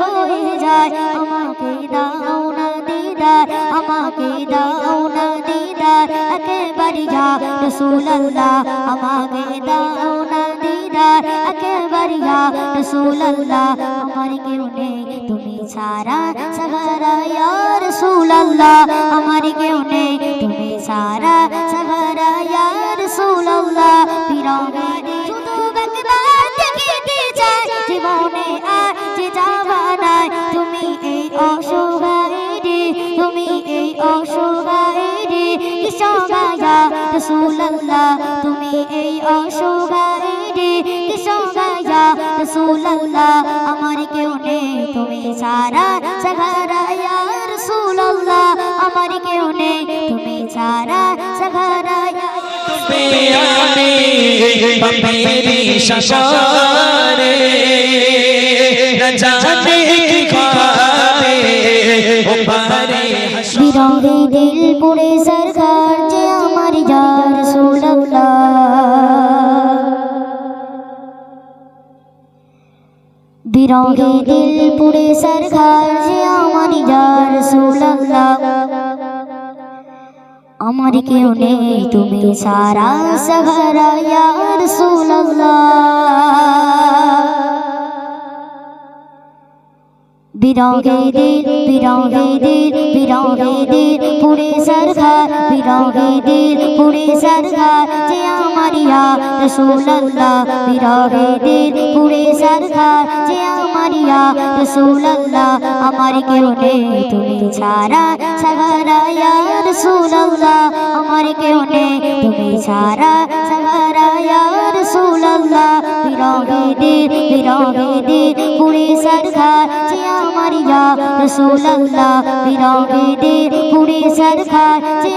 হয়ে যায়। আমাকে দাও না দিদার, আমাকে দাও না দিদার। একেবারে যা রসুল্লাহ আমাকে দাও না দিদার। একেবারে যা রসুল্লাহ আমার কেউ নেই, তুমি ছাড়া ইয়া রসুল্লাহ আমার কেউ নেই অসহায় রে কিসগায়া রসুল্লাহ তুমি এই অসহায় রে কিসগায়া রসুল্লাহ আমার কেউ নেই তুমি সারা সাহারা ইয়া রসুল্লাহ আমার কেউ নেই তুমি সারা সাহারা আমি পাপেরি শাসরে বিরহে দিল পুরে সরকার যে আমার যার সুলল্লাহ আমার কেউ নেই, তুমি সারা সহারা ইয়ার সুলল্লাহ বিরহে দিল বিরহে দিল দিল পুরে সরকার বিরহে দিল পুরে সরকার যে আমার ইয়া রসুল্লাহ বিরহে দিল পুরে সরকার যে আমার ইয়া রসুল্লাহ আমার কেউ নেই তুমি ছাড়া সাহারা ইয়া রসুল্লাহ আমার কেউ নেই তুমি ছাড়া সাহারা ইয়া রসুল্লাহ বিরহে দিল পুরে সরকার যে রসুল্লাহ যে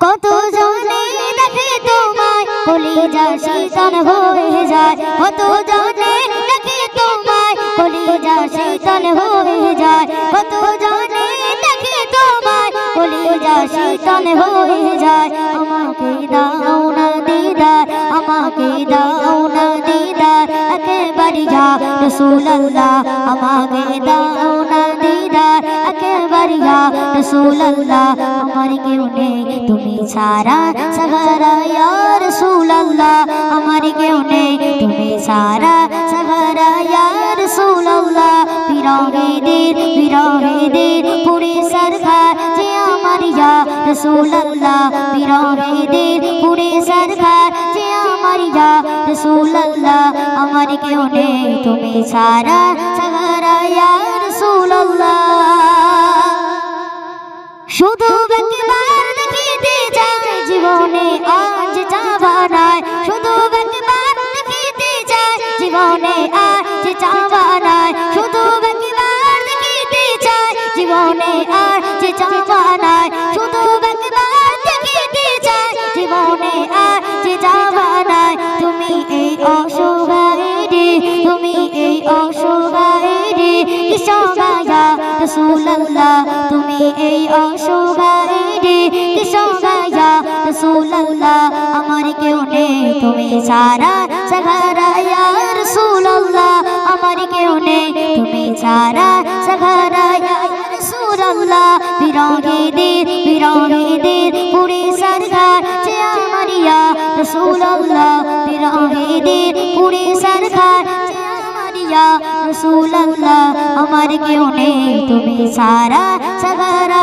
কত জনে দেখে তোমায় কলিজা শীতল হয়ে যায় কত জনে কলিজা শীতল হয়ে যায়। আমাকে দাও না দিদার, আমাকে দাও না দিদার। একেবারে যা রসুল্লাহ আমাকে দাও না দিদার। একেবারে যা রসুল্লাহ আমার কেউ নেই। তুমি ছাড়া সাহারা ইয়া রসুল্লাহ আমার কেউ নেই। তুমি ছাড়া সাহারা ইয়া রসুল্লাহ বিরহে দিন বিরহে দিন পুরে রসুল্লাহ বিরহে দিন পুরে সরকার যে আমার যা। রসুল্লাহ আমার কেউ নেই, তুমি সারা সারা রসুল্লাহ শুধু রসুল্লাহ তুমি এই অসহায় রে কিসগায়া রসুল্লাহ আমার কেউ নেই, তুমি সারা সাহারা ইয়া রসুল্লাহ আমার কেউ নেই, তুমি সারা সাহারা ইয়া রসুল্লাহ বিরহে দিন পুরে সরকার যে আমার রসুল্লাহ বিরহে দিন পুরে সরকার ইয়া রসুল্লাহ আমার কেউ নেই তুমি সারা সাহারা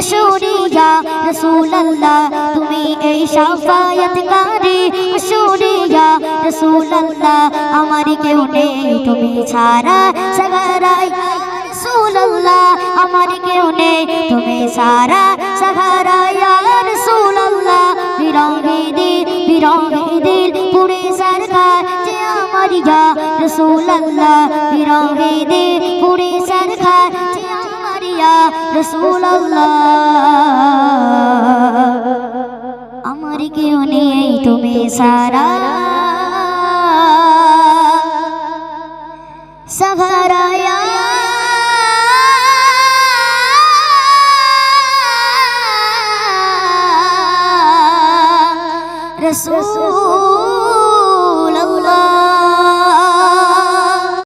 সাফায়াতকারী আশুরিয়া রাসূলুল্লাহ, তুমি এই সাফায়াতকারী আশুরিয়া রাসূলুল্লাহ আমার কেউ নেই, তুমি ছাড়া সাগারা ইয়া রাসূলুল্লাহ আমার কেউ নেই, তুমি সারা সাগারা ইয়া রাসূলুল্লাহ, বিরহে দিল বিরহে দিল, পুরে সরকার যে আমার ইয়া। রাসূলুল্লাহ, বিরহে দিল, পুরে সরকার ইয়া রাসূলুল্লাহ। আমার কেউ নেই তুমি সারা। সহারায়া রসূল।